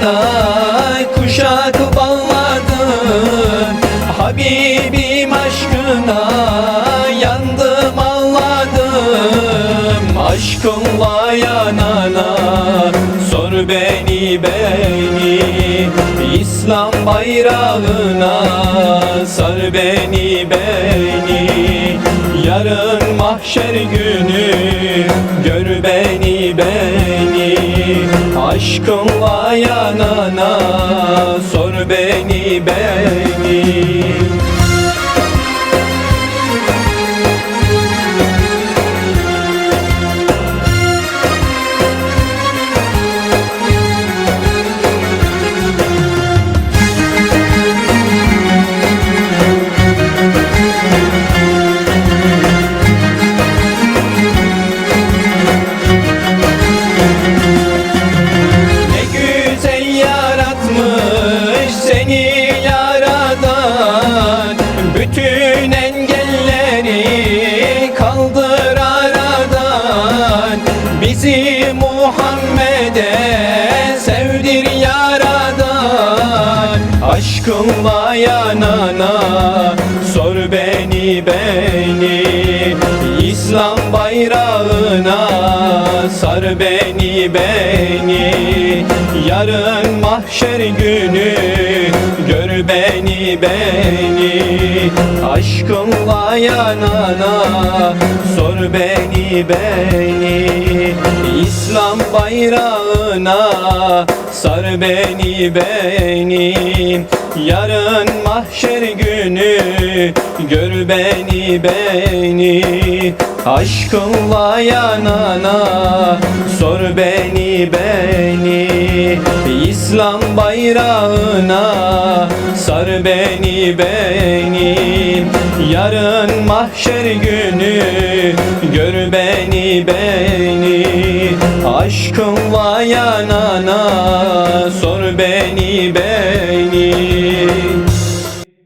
kadar kuşak bağladın Habibim aşkına yandım ağladım Aşkınla yanana sor beni beni. İslam bayrağına sar beni beni. Yarın mahşer günü gör beni beni. Aşkınla yanana sor beni beni Bizi Muhammed'e sevdir yaradan. Aşkınla yanana sor beni beni. İslam bayrağına sar beni beni. Yarın mahşer günü gör beni beni Aşkınla yanana sor beni beni İslam bayrağına. Sar beni beni Yarın mahşer günü. Gör beni beni Aşkınla yanana sor beni beni İslam bayrağına. Sar beni beni Yarın mahşer günü gör beni beni. Aşkınla yanana sor beni beni